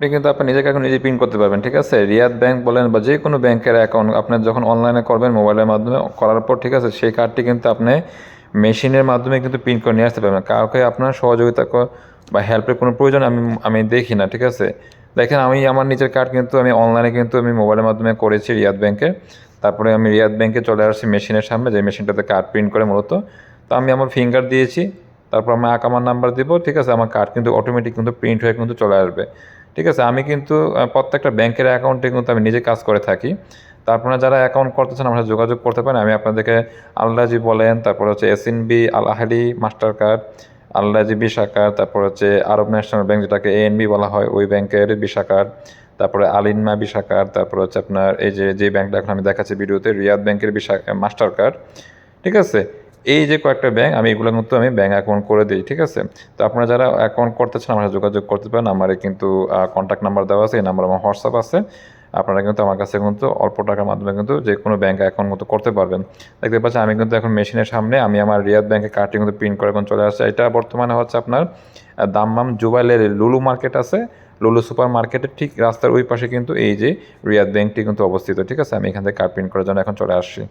আপনি কিন্তু আপনার নিজেকে এখন নিজে প্রিন্ট করতে পারবেন, ঠিক আছে? রিয়াদ ব্যাংক বলেন বা যে কোনো ব্যাংকের অ্যাকাউন্ট আপনার যখন অনলাইনে করবেন মোবাইলের মাধ্যমে করার পর, ঠিক আছে, সেই কার্ডটি কিন্তু আপনি মেশিনের মাধ্যমে কিন্তু প্রিন্ট করে নিয়ে আসতে পারবেন। কাউকে আপনার সহযোগিতা বা হেল্পের কোনো প্রয়োজন আমি আমি দেখি না, ঠিক আছে? দেখেন, আমি আমার নিজের কার্ড কিন্তু আমি অনলাইনে কিন্তু আমি মোবাইলের মাধ্যমে করেছি রিয়াদ ব্যাংকে তারপরে আমি রিয়াদ ব্যাংকে চলে আসছি মেশিনের সামনে, যে মেশিনটাতে কার্ড প্রিন্ট করে মূলত। তো আমি আমার ফিঙ্গার দিয়েছি, তারপর আমি আকামার নাম্বার দিব, ঠিক আছে? আমার কার্ড কিন্তু অটোমেটিক কিন্তু প্রিন্ট হয়ে কিন্তু চলে আসবে। ঠিক আছে? আমি কিন্তু প্রত্যেকটা ব্যাংকের অ্যাকাউন্টে কিন্তু আমি নিজে কাজ করে থাকি। তো আপনারা যারা অ্যাকাউন্ট করতেছেন, আমার সাথে যোগাযোগ করতে পারেন। আমি আপনাদেরকে আল্লাজি বলেন, তারপর হচ্ছে SNB Al Ahli Master Card আল্লাজি Visa card তারপর হচ্ছে আরব ন্যাশনাল ব্যাংক যেটাকে এএনবি বলা হয়, ওই ব্যাংকের বিশা কার্ড তারপরে আলিনমা বিশা কার্ড তারপর হচ্ছে আপনার এই যে যে ব্যাংকটা এখন আমি দেখাচ্ছি ভিডিওতে, রিয়াদ ব্যাংকের বিশা মাস্টার কার্ড ঠিক আছে? এই যে কয়েকটা ব্যাংক আমি এগুলো কিন্তু আমি ব্যাংক অ্যাকাউন্ট করে দিই, ঠিক আছে? তো আপনারা যারা অ্যাকাউন্ট করতে চান, আমার যোগাযোগ করতে পারেন। আমার কিন্তু কন্ট্যাক্ট নাম্বার দেওয়া আছে, এই নাম্বার আমার হোয়াটসঅ্যাপ আছে। আপনারা কিন্তু আমার কাছে কিন্তু অল্প টাকার মাধ্যমে কিন্তু যে কোনো ব্যাংক অ্যাকাউন্ট মতো করতে পারবেন। দেখতে পাচ্ছেন, আমি কিন্তু এখন মেশিনের সামনে, আমি আমার রিয়াদ ব্যাংকের কার্ডটি কিন্তু প্রিন্ট করে এখন চলে আসছে। এটা বর্তমানে হচ্ছে আপনার দাম্মাম জুবাইলের লুলু মার্কেট আছে। লুলু সুপার মার্কেটের ঠিক রাস্তার ওই পাশে কিন্তু এই যে রিয়াদ ব্যাংকটি কিন্তু অবস্থিত, ঠিক আছে? আমি এখান থেকে কার্ড প্রিন্ট করার জন্য এখন চলে আসছি।